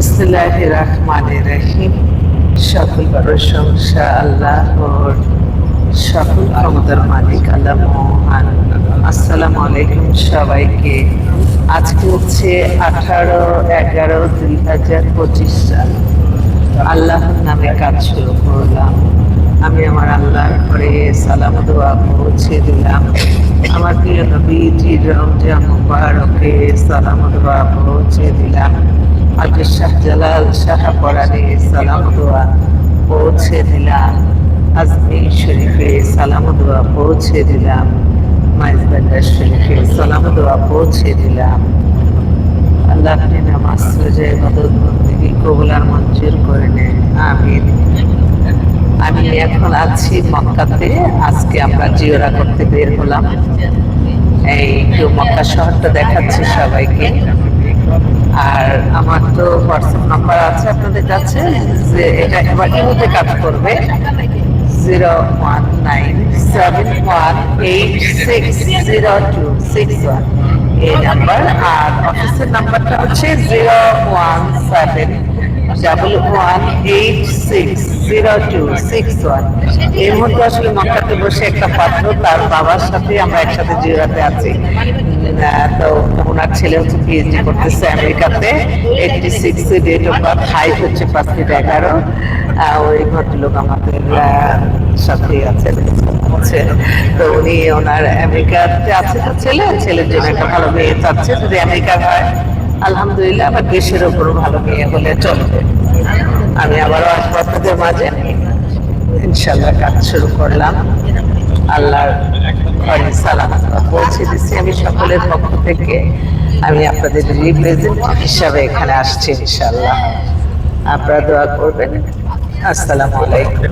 বিসমিল্লাহ রহমান রহিম। সকল প্রশংসা আল্লাহর। সকল ক্ষমতার মালিক আল্লাহ মহান। আসসালামু আলাইকুম সবাইকে। আজকে হচ্ছে আঠারো এগারো দুই হাজার পঁচিশ সাল। আল্লাহর নামে কাজ শুরু করলাম। আমি আমার আল্লাহর পরে সালাম, দোয়া পৌঁছে দিলাম। আমার প্রিয় নবীজির রমজান মুবারকে সালাম, দোয়া পৌঁছে দিলাম। আগে শাহজালাল শাহ পরানে সালাম দোয়া পৌঁছে দিলাম। আজমির শরীফে সালাম দোয়া পৌঁছে দিলাম। মাইজবান্ডার শরীফে সালাম দোয়া পৌঁছে দিলাম। আল্লাহ আপনি নামাজ রোজা ইবাদত বন্দেগী মঞ্জুর করে নেন। আমিন। আমি এখন আছি মক্কাতে। আজকে আমরা জিওরা করতে বের হলাম। এই মক্কা শহরটা দেখাচ্ছি সবাইকে। আর আমার তো হোয়াটসঅ্যাপ নাম্বার আছে, আপনাদের কাছে, যে এটা এবার ইমোতে কাজ করবে? Zero one nine seven one eight six zero two six one. এই নাম্বার, আর অফিসের নাম্বারটা হচ্ছে zero one seven double one eight six zero two six one এই মুহূর্তে আসলে মক্কাতে বসে একটা পাত্র, তার বাবার সাথে আমরা একসাথে জিরাতে আছি। তো ওনার ছেলে হচ্ছে পিএইচডি করতেছে আমেরিকাতে। Eighty six date of birth height হচ্ছে পাঁচ ফিট এগারো। ওই ভদ্রলোক আমাদের সাথে আছেন তো উনি ওনার আমেরিকাতে আছে ছেলে, ছেলের জন্য একটা ভালো মেয়ে চাচ্ছে, যদি আমেরিকার হয়। আলহামদুলিল্লাহ, আমার দেশের ওপরও ভালো মেয়ে হলে চলবে। আমি আবারও আসব আপনাদের মাঝে। ইনশাল্লাহ কাজ শুরু করলাম। আল্লাহর ঘরে সালাম পৌঁছে দিচ্ছি আমি সকলের পক্ষ থেকে। আমি আপনাদের রিপ্রেজেন্ট হিসাবে এখানে আসছি ইনশাল্লাহ আপনারা দোয়া করবেন। আসসালামু আলাইকুম।